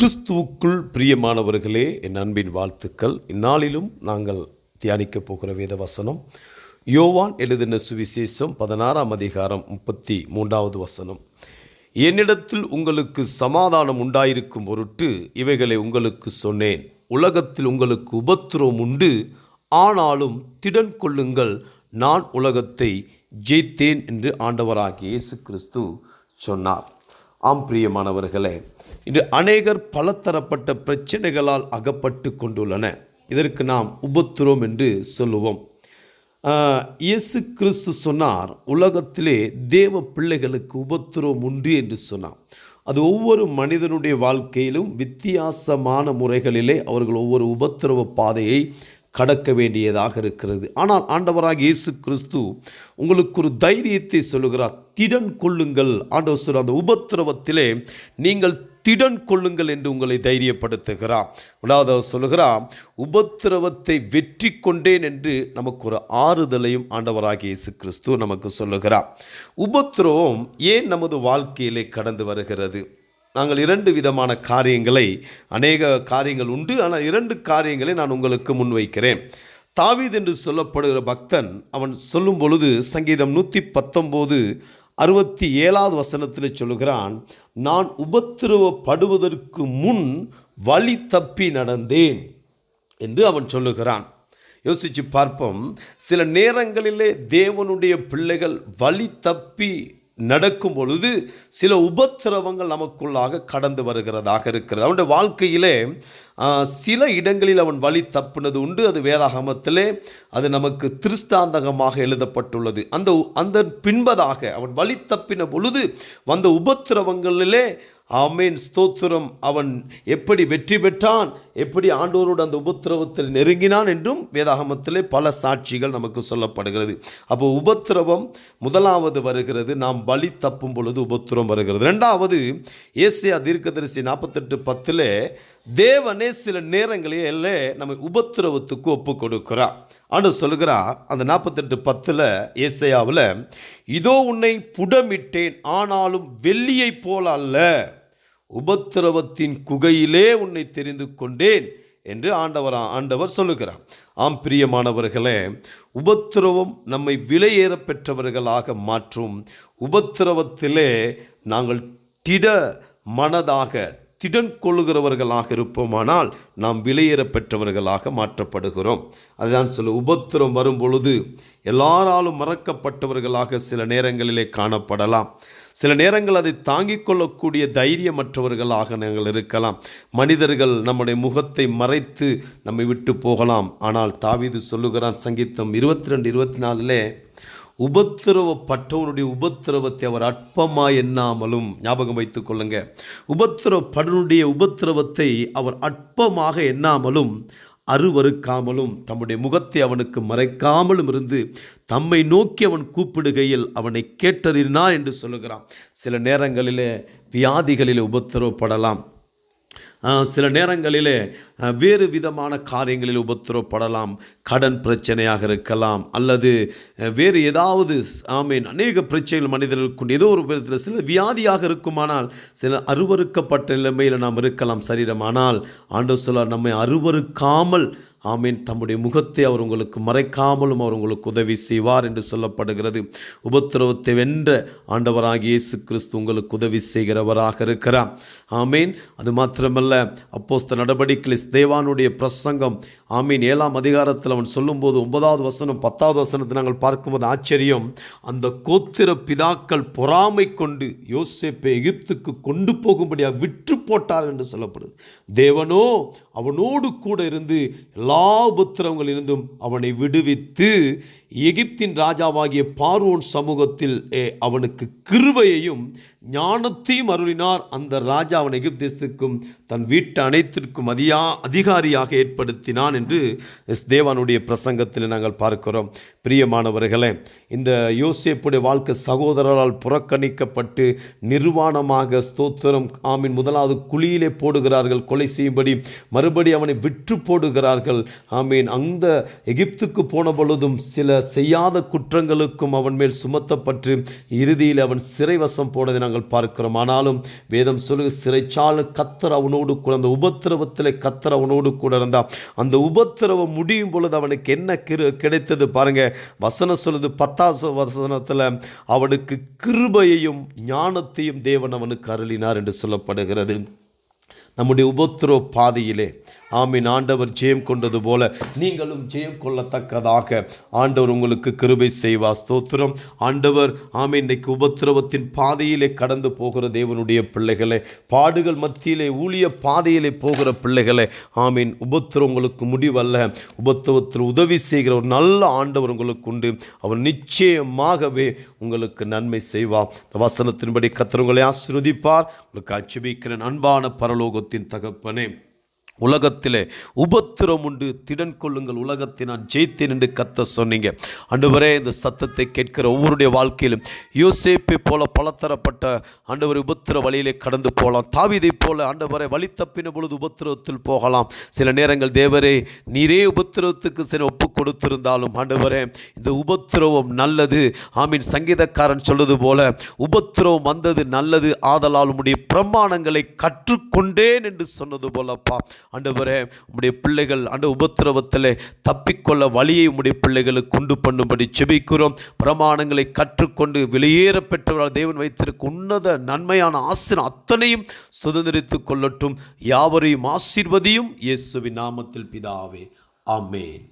கிறிஸ்துவுக்குள் பிரியமானவர்களே என் அன்பின் வாழ்த்துக்கள். இந்நாளிலும் நாங்கள் தியானிக்கப் போகிற வேத வசனம் யோவான் எழுதின சுவிசேஷம் பதினாறாம் அதிகாரம் முப்பத்தி மூன்றாவது வசனம். என்னிடத்தில் உங்களுக்கு சமாதானம் உண்டாயிருக்கும் பொருட்டு இவைகளை உங்களுக்கு சொன்னேன். உலகத்தில் உங்களுக்கு உபத்திரம் உண்டு. ஆனாலும் திடன் கொள்ளுங்கள் நான் உலகத்தை ஜெயித்தேன் என்று ஆண்டவராகிய இயேசு கிறிஸ்து சொன்னார். ஆம் பிரியமானவர்களே இன்று அநேகர் பலதரப்பட்ட பிரச்சனைகளால் அகப்பட்டு கொண்டுள்ளன. இதற்கு நாம் உபத்திரம் என்று சொல்லுவோம். இயேசு கிறிஸ்து சொன்னார் உலகத்திலே தேவ பிள்ளைகளுக்கு உபத்திரம் உண்டு என்று சொன்னார். அது ஒவ்வொரு மனிதனுடைய வாழ்க்கையிலும் வித்தியாசமான முறைகளிலே அவர்கள் ஒவ்வொரு உபத்திரவ பாதையை கடக்க வேண்டியதாக இருக்கிறது. ஆனால் ஆண்டவராக இயேசு கிறிஸ்து உங்களுக்கு ஒரு தைரியத்தை சொல்லுகிறார். திடன் கொள்ளுங்கள். ஆண்டவர் சொல்ற அந்த உபத்திரவத்திலே நீங்கள் திடன் கொள்ளுங்கள் என்று உங்களை தைரியப்படுத்துகிறார். முதலாவது அவர் சொல்லுகிறார் உபத்திரவத்தை வெற்றி கொண்டேன் என்று நமக்கு ஒரு ஆறுதலையும் ஆண்டவராகிய இயேசு கிறிஸ்து நமக்கு சொல்லுகிறார். உபத்திரவம் ஏன் நமது வாழ்க்கையிலே கடந்து வருகிறது? நாங்கள் இரண்டு விதமான காரியங்களை அநேக காரியங்கள் உண்டு ஆனால் இரண்டு காரியங்களை நான் உங்களுக்கு முன்வைக்கிறேன். தாவீது என்று சொல்லப்படுகிற பக்தன் அவன் சொல்லும் பொழுது சங்கீதம் நூற்றி பத்தொம்போது அறுபத்தி ஏழாவது வசனத்தில் சொல்லுகிறான் நான் உபத்திரவப்படுவதற்கு முன் வழி தப்பி நடந்தேன் என்று அவன் சொல்லுகிறான். யோசித்து பார்ப்போம். சில நேரங்களிலே தேவனுடைய பிள்ளைகள் வழி தப்பி நடக்கும் பொழுது சில உபத்திரவங்கள் நமக்குள்ளாக கடந்து வருகிறதாக இருக்கிறது. அவனுடைய வாழ்க்கையிலே சில இடங்களில் அவன் வழி தப்புனது உண்டு. அது வேதாகமத்திலே அது நமக்கு திருஷ்டாந்தகமாக எழுதப்பட்டுள்ளது. அந்த அந்த பின்பதாக அவன் வழி தப்பின பொழுது வந்த உபத்திரவங்களிலே ஆமீன். ஸ்தோத்திரம். அவன் எப்படி வெற்றி பெற்றான்? எப்படி ஆண்டோரோடு அந்த உபத்திரவத்தில் நெருங்கினான் என்றும் வேதாகமத்திலே பல சாட்சிகள் நமக்கு சொல்லப்படுகிறது. அப்போ உபத்திரவம் முதலாவது வருகிறது. நாம் பலி தப்பும் பொழுது உபத்திரம் வருகிறது. ரெண்டாவது ஏசியா தீர்க்கதரிசி நாற்பத்தெட்டு பத்தில் தேவனே சில நேரங்களில் நம்மை உபத்திரவத்துக்கு ஒப்பு கொடுக்கிறார். ஆண்டு சொல்லுகிறார் அந்த நாற்பத்தெட்டு பத்தில் ஏசையாவில் இதோ உன்னை புடமிட்டேன் ஆனாலும் வெள்ளியைப் போல அல்ல. உபத்திரவத்தின் குகையிலே உன்னை தெரிந்து கொண்டேன் என்று ஆண்டவர் ஆண்டவர் சொல்லுகிறார். ஆம் பிரியமானவர்களே உபத்திரவம் நம்மை விலையேற பெற்றவர்களாக மாற்றும். உபத்திரவத்திலே நாங்கள் திட மனதாக திடன் கொள்ளுகிறவர்களாக இருப்போமானால் நாம் விலையேற பெற்றவர்களாக மாற்றப்படுகிறோம். அதுதான் சொல்ல உபத்திரம் வரும் பொழுது எல்லாராலும் மறக்கப்பட்டவர்களாக சில நேரங்களிலே காணப்படலாம். சில நேரங்கள் அதை தாங்கிக் கொள்ளக்கூடிய தைரியமற்றவர்களாக நாங்கள் இருக்கலாம். மனிதர்கள் நம்முடைய முகத்தை மறைத்து நம்மை விட்டு போகலாம். ஆனால் தாவீது சொல்லுகிறான் சங்கீதம் இருபத்தி ரெண்டு இருபத்தி நாலிலே உபத்திரவப்பட்டவனுடைய உபத்திரவத்தை அவர் அற்பமாய் எண்ணாமலும் ஞாபகம் வைத்துக் கொள்ளுங்க. உபத்திரவப்படனுடைய உபத்திரவத்தை அவர் அற்பமாக எண்ணாமலும் அருவருக்காமலும் தம்முடைய முகத்தை அவனுக்கு மறைக்காமலும் இருந்து தம்மை நோக்கி அவன் கூப்பிடுகையில் அவனை கேட்டறினான் என்று சொல்லுகிறான். சில நேரங்களிலே வியாதிகளில் உபத்திரவப்படலாம். சில நேரங்களிலே வேறு விதமான காரியங்களில் உபத்திரப்படலாம் கடன் பிரச்சனையாக இருக்கலாம் அல்லது வேறு ஏதாவது ஆமீன் அநேக பிரச்சனைகள் மனிதர்களுக்கு ஏதோ ஒரு விதத்தில் சில வியாதியாக இருக்குமானால் சில அருவருக்கப்பட்ட நிலைமையில் நாம் இருக்கலாம் சரீரம். ஆனால் ஆண்டு சொல்ல நம்மை அருவருக்காமல் ஆமீன். தம்முடைய முகத்தை அவர் உங்களுக்கு மறைக்காமலும் அவர் உங்களுக்கு உதவி செய்வார் என்று சொல்லப்படுகிறது. உபத்திரவத்தை வென்ற ஆண்டவராக இயேசு கிறிஸ்து உங்களுக்கு உதவி செய்கிறவராக இருக்கிறார். ஆமீன். அது மாத்திரமல்ல அப்போஸ்த நடவடிக்கையில் தேவானுடைய பிரசங்கம் ஆமீன் ஏழாம் அதிகாரத்தில் அவன் சொல்லும்போது ஒன்பதாவது வசனம் பத்தாவது வசனத்தை நாங்கள் பார்க்கும்போது ஆச்சரியம். அந்த கோத்திர பிதாக்கள் பொறாமை கொண்டு யோசேப்பை எகிப்துக்கு கொண்டு போகும்படியாக விற்று போட்டார் என்று சொல்லப்படுது. தேவனோ அவனோடு கூட இருந்து எல்லா உபத்திரவங்களிலிருந்தும் அவனை விடுவித்து எகிப்தின் ராஜாவாகிய பார்வோன் சமூகத்தில் அவனுக்கு கிருபையையும் ஞானத்தையும் அருளினார். அந்த ராஜா அவன் எகிப்து தன் வீட்டு அனைத்திற்கும் அதிகா அதிகாரியாக ஏற்படுத்தினான் என்று தேவானுடைய பிரசங்கத்தில் நாங்கள் பார்க்கிறோம். பிரியமானவர்களே இந்த யோசேப்புடைய வாழ்க்கை சகோதரரால் புறக்கணிக்கப்பட்டு நிர்வாணமாக ஸ்தோத்திரம் ஆமீன் முதலாவது குழியிலே போடுகிறார்கள் கொலை செய்யும்படி மறுபடி அவனை விற்று போடுகிறார்கள் ஆமீன். அந்த எகிப்துக்கு போன பொழுதும் சில செய்யாத குற்றங்களுக்கும் அவன் மேல் சுமத்தப்பட்டு இறுதியில் அவன் சிறைவசம் போனதை நாங்கள் பார்க்கிறோம். ஆனாலும் வேதம் சொல்லு சிறைச்சால கத்தர் அவனோடு கூட அந்த உபத்திரவத்தில் கத்தர் அவனோடு கூட இருந்தான் அந்த உபத்திரவம் முடியும் பொழுது அவனுக்கு என்ன கிரு கிடைத்தது பாருங்க. வசனம் சொல்லுது பத்தாச வசனத்தில் அவனுக்கு கிருபையையும் ஞானத்தையும் தேவன் அவனுக்கு அருளினார் என்று சொல்லப்படுகிறது. நம்முடைய உபத்திரவ பாதையிலே ஆமீன். ஆண்டவர் ஜெயம் கொண்டது போல நீங்களும் ஜெயம் கொள்ளத்தக்கதாக. ஆண்டவர் உங்களுக்கு கிருபை செய்வா. ஸ்தோத்திரம். ஆண்டவர் ஆமீன். இன்றைக்கு உபத்திரவத்தின் பாதையிலே கடந்து போகிற தேவனுடைய பிள்ளைகளை பாடுகள் மத்தியிலே ஊழிய பாதையிலே போகிற பிள்ளைகளை ஆமீன். உபத்திரம் உங்களுக்கு முடிவல்ல. உபத்திரவத்தில் உதவி செய்கிற ஒரு நல்ல ஆண்டவர் உங்களுக்கு உண்டு. அவர் நிச்சயமாகவே உங்களுக்கு நன்மை செய்வார் வசனத்தின்படி கத்திரங்களை உங்களை உங்களுக்கு அச்சுபிக்கிறேன் அன்பான பரலோகத்தின் தகப்பனே. உலகத்திலே உபத்திரம் உண்டு. திடன் கொள்ளுங்கள் உலகத்தை நான் ஜெயித்தேன் என்று கத்த சொன்னீங்க. அன்றுவரே இந்த சத்தத்தை கேட்கிற ஒவ்வொருடைய வாழ்க்கையிலும் யோசேப்பை போல பலதரப்பட்ட ஆண்டவர் உபத்திர வழியிலே கடந்து போகலாம். தாவிதை போல ஆண்டவரை வழி தப்பின பொழுது உபத்திரவத்தில் போகலாம். சில நேரங்கள் தேவரே நீரே உபத்திரவத்துக்கு சில ஒப்பு கொடுத்திருந்தாலும் ஆண்டவரே இந்த உபத்திரவம் நல்லது. ஆமீன். சங்கீதக்காரன் சொல்வது போல உபத்திரவம் வந்தது நல்லது. ஆதலால் உடைய பிரமாணங்களை கற்றுக்கொண்டேன் என்று சொன்னது போலப்பா. ஆண்டவரே உம்முடைய பிள்ளைகள் அந்த உபத்திரவத்தில் தப்பிக்கொள்ள வழியை உம்முடைய பிள்ளைகளுக்கு கொண்டு பண்ணும்படி செபிக்கிறோம். பிரமாணங்களை கற்றுக்கொண்டு வெளியேற பெற்றவர்கள் தேவன் வைத்திருக்க உன்னத நன்மையான ஆசனம் அத்தனையும் சுதந்திரித்துக் கொள்ளட்டும். யாவரையும் ஆசீர்வதியும் இயேசுவின் நாமத்தில் பிதாவே. ஆமென்.